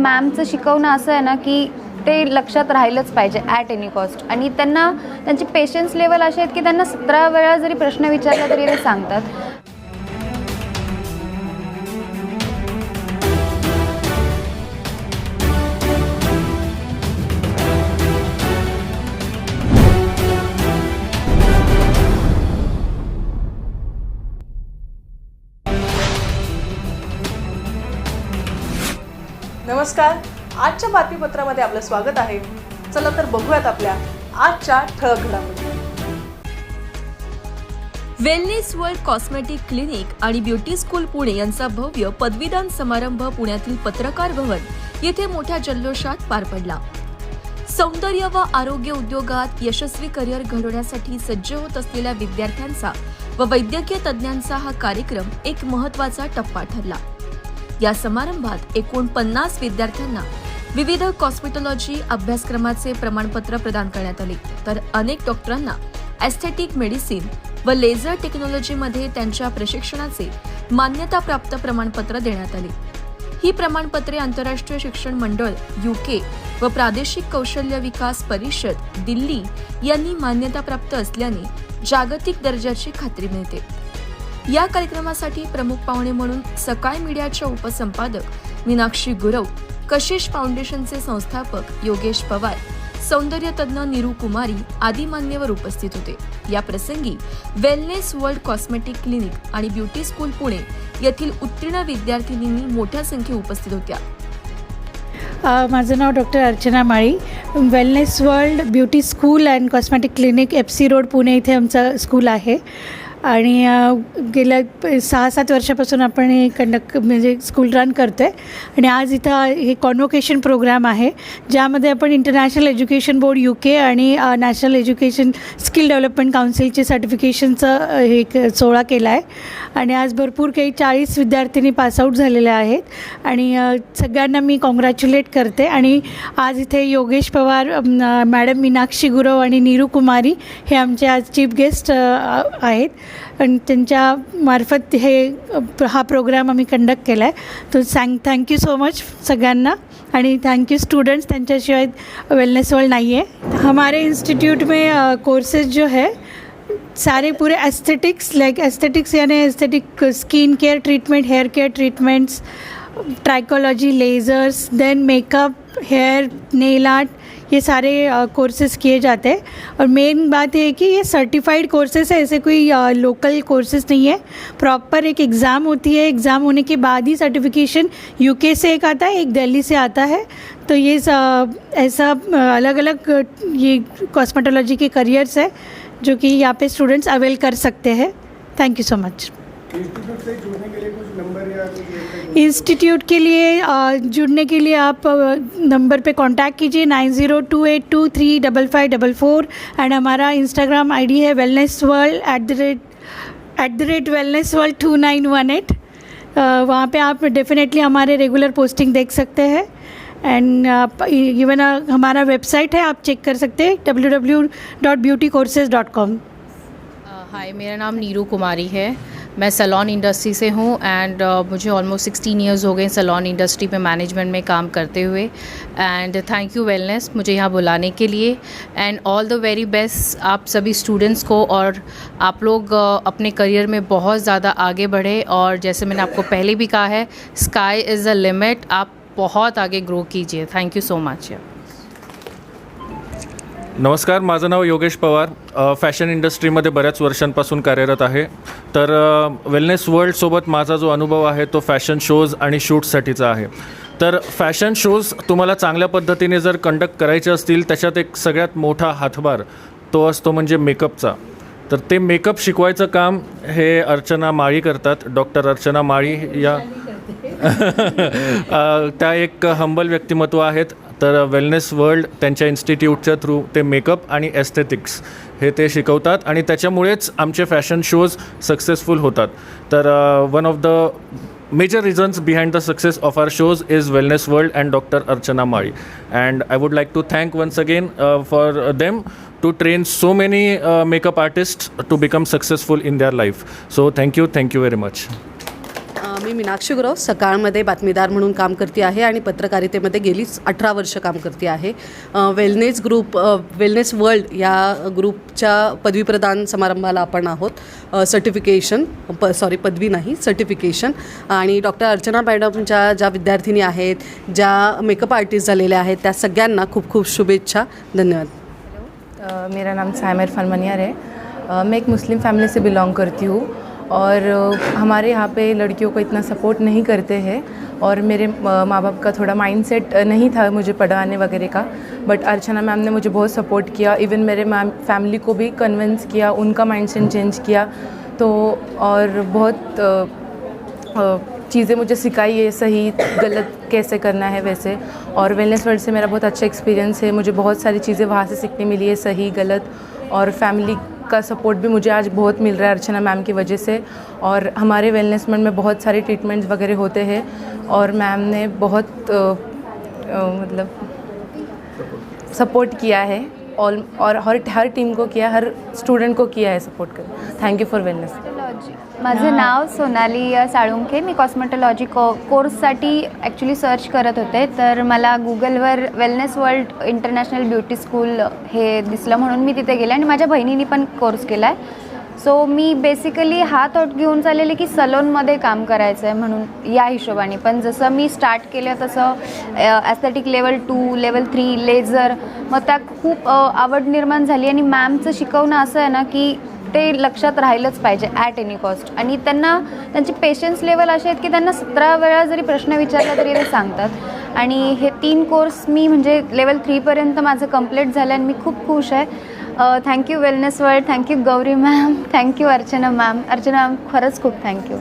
मॅमचं शिकवणं असं आहे ना की ते लक्षात राहिलंच पाहिजे ॲट एनी कॉस्ट आणि त्यांना त्यांची पेशन्स लेवल असे आहेत की त्यांना सतरा वेळा जरी प्रश्न विचारला तरी ते सांगतात. नमस्कार. आजच्या बातमीपत्रामध्ये आपलं स्वागत आहे. चला तर बघूयात आपल्या आजच्या ठळक घडामोडी. वेलनेस वर्ल्ड कॉस्मेटिक क्लिनिक आणि ब्युटी स्कूल पुणे यांचा भव्य पदवीदान समारंभ पुण्यातील पत्रकार भवन येथे मोठ्या जल्लोषात पार पडला. सौंदर्य व आरोग्य उद्योगात यशस्वी करिअर घडवण्यासाठी सज्ज होत असलेल्या विद्यार्थ्यांचा व वैद्यकीय तज्ज्ञांचा हा कार्यक्रम एक महत्त्वाचा टप्पा ठरला. या समारंभात एकूण पन्नास विद्यार्थ्यांना विविध कॉस्मेटॉलॉजी अभ्यासक्रमाचे प्रमाणपत्र प्रदान करण्यात आले. तर अनेक डॉक्टरांना ॲस्थेटिक मेडिसिन व लेझर टेक्नॉलॉजीमध्ये त्यांच्या प्रशिक्षणाचे मान्यताप्राप्त प्रमाणपत्र देण्यात आले. ही प्रमाणपत्रे आंतरराष्ट्रीय शिक्षण मंडळ युके व प्रादेशिक कौशल्य विकास परिषद दिल्ली यांनी मान्यताप्राप्त असल्याने जागतिक दर्जाची खात्री मिळते. या कार्यक्रमासाठी प्रमुख पाहुणे म्हणून सकाळ मीडियाच्या उपसंपादक मीनाक्षी गुरव कशिश फाउंडेशनचे संस्थापक योगेश पवार सौंदर्य तज्ज्ञ निरू कुमारी आदी मान्यवर उपस्थित होते. या प्रसंगी वेलनेस वर्ल्ड कॉस्मेटिक क्लिनिक आणि ब्युटी स्कूल पुणे येथील उत्तीर्ण विद्यार्थिनींनी मोठ्या संख्येत उपस्थित होत्या. माझं नाव doctor Archana Mali. Wellness world beauty school and cosmetic clinic F C road Pune इथे आमचं स्कूल आहे. आणि गेल्या सहा सात वर्षापासून आपण हे कंडक्ट म्हणजे स्कूल रन करतो आहे आणि आज इथं हे कॉन्वोकेशन प्रोग्राम आहे ज्यामध्ये आपण international education board U K आणि नॅशनल एज्युकेशन स्किल डेव्हलपमेंट काउन्सिलचे सर्टिफिकेशनचं हे सोहळा केला आहे आणि आज भरपूर काही चाळीस विद्यार्थिनी पासआउट झालेल्या आहेत. आणि सगळ्यांना मी कॉंग्रॅच्युलेट करते. आणि आज इथे योगेश पवार मॅडम मीनाक्षी गुरव आणि नीरू कुमारी हे आमचे आज चीफ गेस्ट आहेत. आणि त्यांच्या मार्फत हे हा प्रोग्राम आम्ही कंडक्ट केला आहे तर सांग थँक्यू सो मच सगळ्यांना. आणि थैंक यू स्टूडेंट्स त्यांच्याशिवाय वेलनेस वर्ल्ड नहीं है हमारे इंस्टीट्यूट में कोर्सेज जो है सारे पूरे एस्थेटिक्स लाइक एस्थेटिक्स यानी aesthetic skin care treatment hair care treatments trichology lasers then makeup hair nail art ये सारे कोर्सेज़ किए जाते हैं। और मेन बात ये है कि ये सर्टिफाइड कोर्सेज है, ऐसे कोई लोकल कोर्सेज नहीं है। प्रॉपर एक एग्ज़ाम होती है। एग्ज़ाम होने के बाद ही सर्टिफिकेशन यूके से एक आता है, एक दिल्ली से आता है। तो ये ऐसा अलग अलग ये कॉस्मेटोलॉजी के करियर्स है, जो कि यहाँ पे स्टूडेंट्स अवेल कर सकते हैं। Thank you so much institute से जुड़ने के लिए कुछ नंबर या कुछ इंस्टीट्यूट के लिए जुड़ने के लिए आप नंबर पे कांटेक्ट कीजिए nine zero two eight two three double five double four and हमारा इंस्टाग्राम आईडी है wellness world at the rate at the rate wellness world two nine one eight वहाँ पे आप डेफिनेटली हमारे रेगुलर पोस्टिंग देख सकते हैं एंड आप इवन हमारा वेबसाइट है, आप चेक कर सकते हैं W W dot beauty courses dot com. Hi, मेरा नाम नीरू कुमारी है। मैं सलोन इंडस्ट्री से हूँ एंड uh, मुझे ऑलमोस्ट सिक्सटीन ईयर्स हो गए सलोन इंडस्ट्री में मैनेजमेंट में काम करते हुए। एंड थैंक यू वेलनेस मुझे यहाँ बुलाने के लिए। And all the very best आप सभी स्टूडेंट्स को और आप लोग uh, अपने करियर में बहुत ज़्यादा आगे बढ़े। और जैसे मैंने आपको पहले भी कहा है स्काई इज़ द लिमिट आप बहुत आगे ग्रो कीजिए। थैंक यू सो मच नमस्कार माझं नाव योगेश पवार. फॅशन इंडस्ट्रीमध्ये बऱ्याच वर्षांपासून कार्यरत आहे. तर वेलनेस वर्ल्डसोबत माझा जो अनुभव आहे तो फॅशन शोज आणि शूटसाठीचा आहे. तर फॅशन शोज तुम्हाला चांगल्या पद्धतीने जर कंडक्ट करायचे असतील त्याच्यात एक सगळ्यात मोठा हातभार तो असतो म्हणजे मेकअपचा तर ते मेकअप शिकवायचं काम हे अर्चना माळी करतात. डॉक्टर अर्चना माळी या त्या एक हंबल व्यक्तिमत्व आहेत. तर वेलनेस वर्ल्ड त्यांच्या इन्स्टिट्यूटच्या थ्रू ते मेकअप आणि एस्थेटिक्स हे ते शिकवतात आणि त्याच्यामुळेच आमचे फॅशन शोज सक्सेसफुल होतात. तर one of the major reasons behind the success of our shows is wellness world and doctor Archana Mali. And I would like to thank once again for them to train so many makeup artist to become successful in their life so thank you thank you very much मी मीनाक्षी गुरव सकाळमध्ये बातमीदार म्हणून काम करते आहे आणि पत्रकारितेमध्ये गेलीच अठरा वर्ष काम करते आहे. वेलनेस ग्रुप वेलनेस वर्ल्ड या ग्रुपच्या पदवीप्रदान समारंभाला आपण आहोत. सर्टिफिकेशन प सॉरी पदवी नाही सर्टिफिकेशन आणि डॉक्टर अर्चना मॅडमच्या ज्या विद्यार्थिनी आहेत ज्या मेकअप आर्टिस्ट झालेल्या आहेत त्या सगळ्यांना खूप खूप शुभेच्छा. धन्यवाद. हॅलो मेरा नाम साइम इरफान मनियार है मैं एक मुस्लिम फैमिली से बिलोंग करती हूँ. और हमारे यहाँ पे लड़कियों को इतना सपोर्ट नहीं करते हैं और मेरे माँ बाप का थोड़ा माइंडसेट नहीं था मुझे पढ़ाने वगैरह का बट अर्चना मैम ने मुझे बहुत सपोर्ट किया। इवन मेरे मैम फैमिली को भी कन्विंस किया उनका माइंडसेट चेंज किया। तो और बहुत अ, अ, चीज़ें मुझे सिखाई है सही गलत कैसे करना है वैसे। और वेलनेस वर्ल्ड से मेरा बहुत अच्छा एक्सपीरियंस है। मुझे बहुत सारी चीज़ें वहाँ से सीखने मिली है सही गलत और फैमिली का सपोर्ट भी मुझे आज बहुत मिल रहा है अर्चना मैम की वजह से। और हमारे वेलनेस मंड में बहुत सारे ट्रीटमेंट्स वगैरह होते हैं। और मैम ने बहुत आ, आ, मतलब सपोर्ट किया है। और और हर हर टीम को किया हर स्टूडेंट को किया है सपोर्ट कर। थैंक यू फॉर वेलनेस माझं नाव सोनाली साळुंखे. मी कॉस्मेटॉलॉजी को कोर्ससाठी ॲक्च्युली सर्च करत होते. तर मला गुगलवर wellness world international beauty school हे दिसलं म्हणून मी तिथे गेले आणि माझ्या बहिणीने पण कोर्स केला आहे सो मी बेसिकली हा थॉट घेऊन चाललेले की सलोनमध्ये काम करायचं आहे म्हणून या हिशोबाने. पण जसं मी स्टार्ट केलं तसं aesthetic level two level three laser मग त्यात खूप आवड निर्माण झाली आणि मॅमचं शिकवणं असं आहे ना की ते लक्षात राहिलंच पाहिजे ॲट एनी कॉस्ट आणि त्यांना त्यांची पेशन्स लेवल असे आहेत की त्यांना सतरा वेळा जरी प्रश्न विचारला तरी ते सांगतात. आणि हे तीन कोर्स मी म्हणजे लेवल थ्रीपर्यंत माझं कंप्लीट झालं आणि मी खूप खुश आहे. Thank you wellness world thank you Gauri ma'am thank you Archana ma'am Archana ma'am खरंच खूप थँक्यू